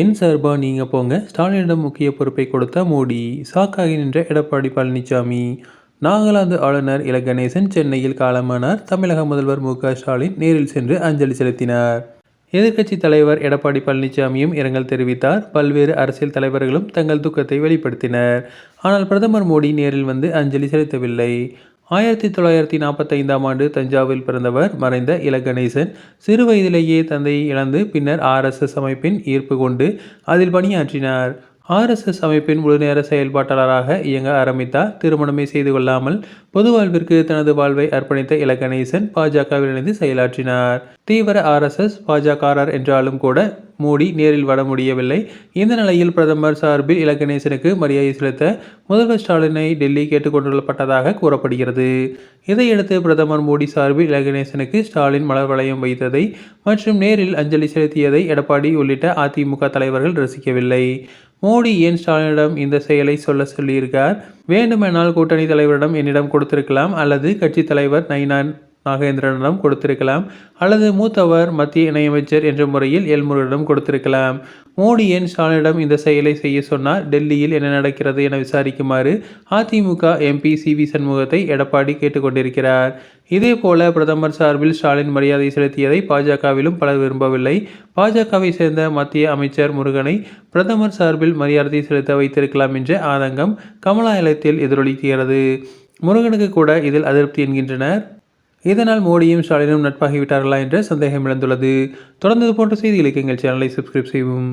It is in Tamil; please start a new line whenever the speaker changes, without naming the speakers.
என் சார்பா நீங்கள் போங்க. ஸ்டாலினிடம் முக்கிய பொறுப்பை கொடுத்த மோடி. சாக்காகி நின்ற எடப்பாடி பழனிசாமி நாகாலாந்து ஆளுநர் இல கணேசன் சென்னையில் காலமானார். தமிழக முதல்வர் மு ஸ்டாலின் நேரில் சென்று அஞ்சலி செலுத்தினார். எதிர்க்கட்சி தலைவர் எடப்பாடி பழனிசாமியும் இரங்கல் தெரிவித்தார். பல்வேறு அரசியல் தலைவர்களும் தங்கள் துக்கத்தை வெளிப்படுத்தினர். ஆனால் பிரதமர் மோடி நேரில் வந்து அஞ்சலி செலுத்தவில்லை. ஆயிரத்தி தொள்ளாயிரத்தி நாற்பத்தைந்தாம் ஆண்டு தஞ்சாவூரில் பிறந்தவர் மறைந்த இல கணேசன் சிறு வயதிலேயே தந்தையை இழந்து பின்னர் ஆர்எஸ்எஸ் அமைப்பின் ஈர்ப்பு கொண்டு அதில் பணியாற்றினார். ஆர்எஸ்எஸ் அமைப்பின் முழுநேர செயல்பாட்டாளராக இயங்க ஆரம்பித்தார். திருமணமே செய்து கொள்ளாமல் பொது வாழ்விற்கு தனது வாழ்வை அர்ப்பணித்த இல கணேசன் பாஜகவில் இணைந்து செயலாற்றினார். தீவிர ஆர்எஸ்எஸ் பாஜகரார் என்றாலும் கூட மோடி நேரில் வர முடியவில்லை. இந்த நிலையில் பிரதமர் சார்பில் இலக்கணேசனுக்கு மரியாதை செலுத்த முதல்வர் ஸ்டாலினை டெல்லி கேட்டுக்கொண்டுள்ளப்பட்டதாக கூறப்படுகிறது. இதையடுத்து பிரதமர் மோடி சார்பில் இலகணேசனுக்கு ஸ்டாலின் மலர் வளையம் வைத்ததை மற்றும் நேரில் அஞ்சலி செலுத்தியதை எடப்பாடி உள்ளிட்ட அதிமுக தலைவர்கள் ரசிக்கவில்லை. மோடி ஏன் ஸ்டாலினிடம் இந்த செயலை சொல்ல சொல்லியிருக்கார்? வேண்டுமானால் கூட்டணி தலைவரிடம் என்னிடம் கொடுத்திருக்கலாம் அல்லது கட்சி தலைவர் நைனான் நாகேந்திரனிடம் கொடுத்திருக்கலாம் அல்லது மூத்தவர் மத்திய இணையமைச்சர் என்ற முறையில் எல்முருகனிடம் கொடுத்திருக்கலாம். மோடி ஏன் ஸ்டாலினிடம் இந்த செயலை செய்ய சொன்னார். டெல்லியில் என்ன நடக்கிறது என விசாரிக்குமாறு அதிமுக எம்பி சி வி சண்முகத்தை எடப்பாடி கேட்டுக்கொண்டிருக்கிறார். இதேபோல பிரதமர் சார்பில் ஸ்டாலின் மரியாதை செலுத்தியதை பாஜகவிலும் பலர் விரும்பவில்லை. பாஜகவை சேர்ந்த மத்திய அமைச்சர் முருகனை பிரதமர் சார்பில் மரியாதை செலுத்த வைத்திருக்கலாம் என்ற ஆதங்கம் கமலாலயத்தில் எதிரொலிக்கிறது. முருகனுக்கு கூட இதில் அதிருப்தி என்கின்றனர். இதனால் மோடியும் ஸ்டாலினும் நட்பாகிவிட்டார்களா என்ற சந்தேகம் எழுந்துள்ளது. தொடர்ந்து போன்ற செய்திகளுக்கு எங்கள் சேனலை சப்ஸ்கிரைப் செய்வோம்